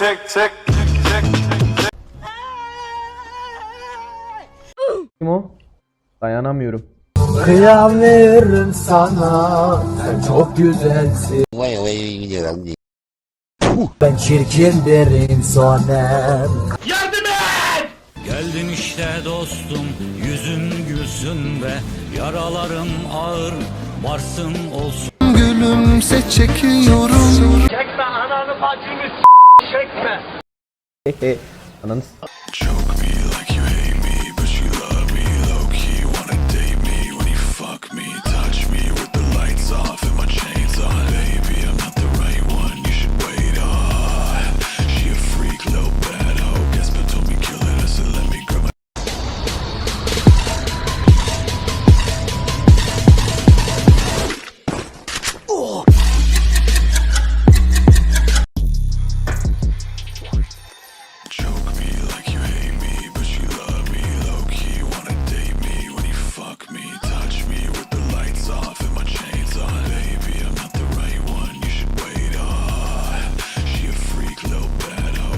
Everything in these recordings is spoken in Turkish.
check, check, check, check. Kim o? Dayanamıyorum. Kıyamıyorum sana Sen çok güzelsin Vay vay gidiyorum. Ben çirkin bir insanım Geldin işte dostum yüzün gülsün be Yaralarım ağır varsın olsun Gülümse çekiyorum Ananı Hey, hey, Anand.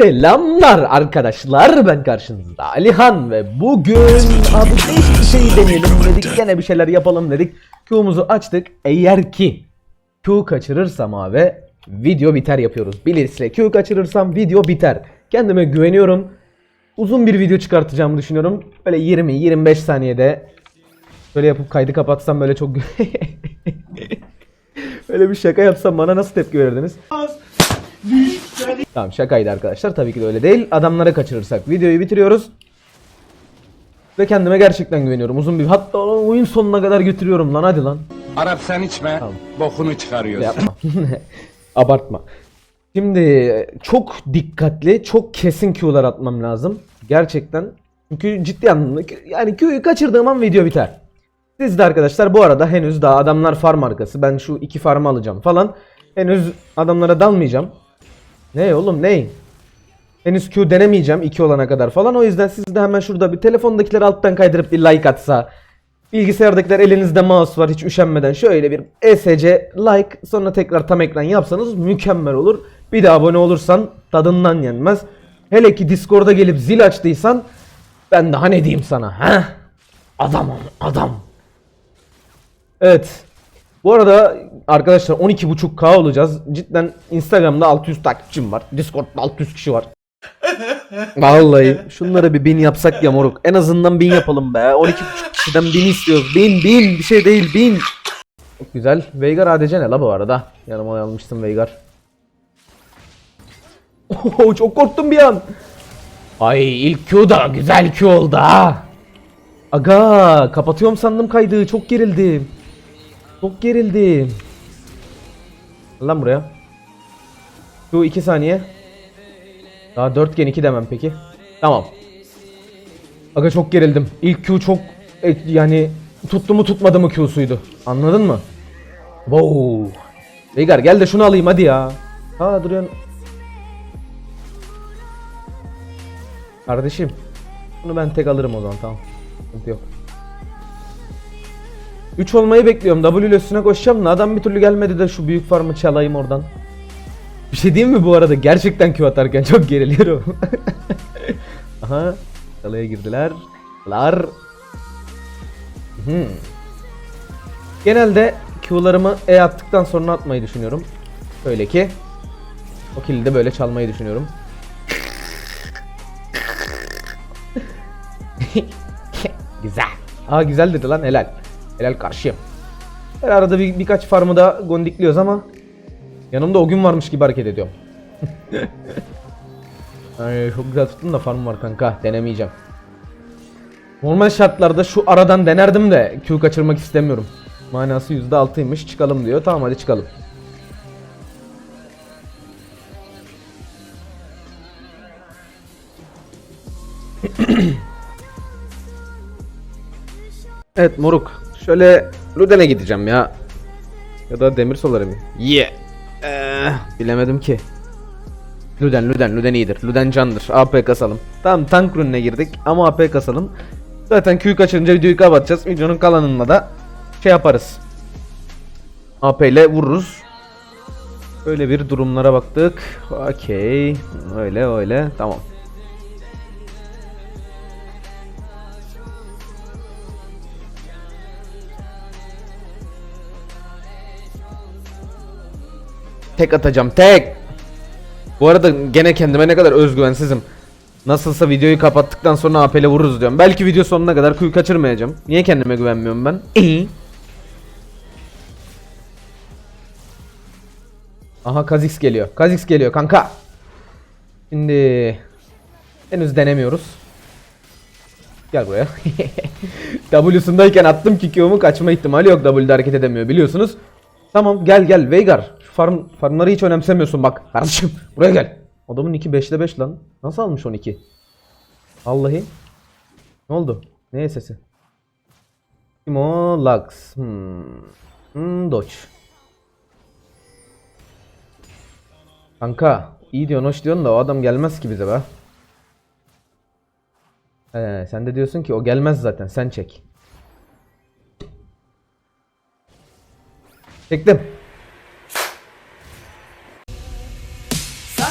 Selamlar arkadaşlar ben karşınızda Alihan ve bugün abi değişik bir şey deneyelim dedik gene bir şeyler yapalım dedik. Q'muzu açtık eğer ki Q kaçırırsam abi video biter yapıyoruz. Bilirse Q kaçırırsam video biter. Kendime güveniyorum. Uzun bir video çıkartacağımı düşünüyorum. Böyle 20-25 saniyede Böyle yapıp kaydı kapatsam böyle çok Böyle bir şaka yapsam bana nasıl tepki verirdiniz? Tamam şakaydı arkadaşlar. Tabii ki de öyle değil. Adamlara kaçırırsak videoyu bitiriyoruz. Ve kendime gerçekten güveniyorum. Uzun bir hatta oyun sonuna kadar götürüyorum lan hadi lan. Arap sen içme. Tamam. Bokunu çıkarıyorsun. Yapma. Abartma. Şimdi çok dikkatli, çok kesin Q'lar atmam lazım. Gerçekten. Çünkü ciddi anlamda yani Q'yu kaçırdığım an video biter. Siz de arkadaşlar bu arada henüz daha adamlar farm arkası. Ben şu iki farmı alacağım falan. Henüz adamlara dalmayacağım. Ne oğlum ne? Henüz Q denemeyeceğim 2 olana kadar falan. O yüzden siz de hemen şurada bir telefondakileri alttan kaydırıp bir like atsa. Bilgisayardakiler elinizde mouse var hiç üşenmeden şöyle bir ESC like sonra tekrar tam ekran yapsanız mükemmel olur. Bir de abone olursan tadından yenmez. Hele ki Discord'a gelip zil açtıysan ben daha ne diyeyim sana he? Adamım adam. Evet. Bu arada arkadaşlar 12.5k olacağız. Cidden Instagram'da 600 takipçim var. Discord'da 600 kişi var. Vallahi şunları bir bin yapsak ya moruk. En azından bin yapalım be. 12.5 kişiden bin istiyoruz. Bin bin bir şey değil bin. Çok güzel. Veigar ADC ne la bu arada? Yanıma almıştım Veigar. Oho, çok korktum bir an. Ay ilk Q da güzel Q oldu ha. Aga kapatıyorum sandım kaydı. Çok gerildim. Çok gerildim. Lan buraya. Şu 2 saniye. Daha 4 gen 2 demem peki. Tamam. Aga çok gerildim. İlk Q çok e, yani tuttu mu tutmadı mı Q'suydu. Anladın mı? Wow. Veigar gel de şunu alayım hadi ya. Ha duruyorsun. Kardeşim. Bunu ben tek alırım o zaman tamam. Sıkıntı yok. 3 olmayı bekliyorum. W ile üstüne koşacağım da adam bir türlü gelmedi de şu büyük farmı çalayım oradan. Bir şey diyeyim mi bu arada? Gerçekten Q atarken çok geriliyorum. Aha. Kalaya girdiler. Lar. Hmm. Genelde Q'larımı E attıktan sonra atmayı düşünüyorum. Öyle ki o kill'i de böyle çalmayı düşünüyorum. güzel. Aa güzel dedi lan helal. Helal karşıyım. Her arada bir, birkaç farmı da gondikliyoruz ama yanımda o gün varmış gibi hareket ediyorum. Ay çok güzel tuttum da farm var kanka denemeyeceğim. Normal şartlarda şu aradan denerdim de Q kaçırmak istemiyorum. Manası %6'ymış çıkalım diyor. Tamam hadi çıkalım. Evet moruk. Şöyle Luden'e gideceğim ya. Ya da Demir Solar'a mı? Yeah. Eh, bilemedim ki. Luden, Luden, Luden iyidir. Luden candır. AP kasalım. Tamam tank runine girdik ama AP kasalım. Zaten Q kaçırınca videoyu kapatacağız. Videonun kalanında da şey yaparız. AP ile vururuz. Böyle bir durumlara baktık. Okey. Öyle öyle. Tamam. Tek atacağım. Tek. Bu arada gene kendime ne kadar özgüvensizim. Nasılsa videoyu kapattıktan sonra AP'le vururuz diyorum. Belki video sonuna kadar kuyu kaçırmayacağım. Niye kendime güvenmiyorum ben? Aha Kazix geliyor. Kazix geliyor kanka. Şimdi henüz denemiyoruz. Gel buraya. W'sundayken attım ki Q'mu kaçma ihtimali yok. W'de hareket edemiyor biliyorsunuz. Tamam gel gel Veigar. Farm, farmları hiç önemsemiyorsun bak. Kardeşim buraya gel. Adamın 2 5'te 5 lan. Nasıl almış 12? Vallahi. Ne oldu? Ne sesi? Kim o? Lux. Hmm. Hmm, Dodge. Kanka iyi diyorsun hoş diyorsun da o adam gelmez ki bize be. He, sen de diyorsun ki o gelmez zaten sen çek. Çektim.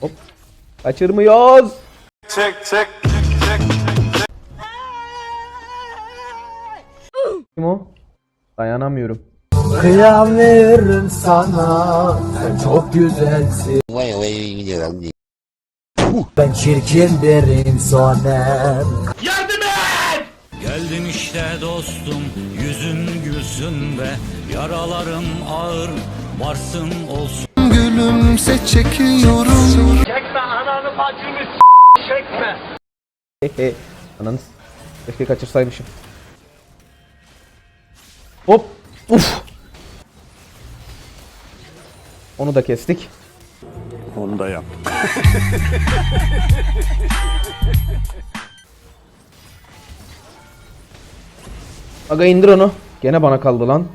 Hop. Kaçırmıyoruz. Check, check, check. Kim o? Dayanamıyorum. Kıyamıyorum sana Sen çok güzelsin Ben çirkin bir insanım Geldim işte dostum yüzün gülsün be Yaralarım ağır varsın olsun Gülümse çekiyorum Hehe. Ananız. Keşke kaçırsaymışım. Hop. Uf. Onu da kestik. Onu da yap. Aga indir onu. Gene bana kaldı lan.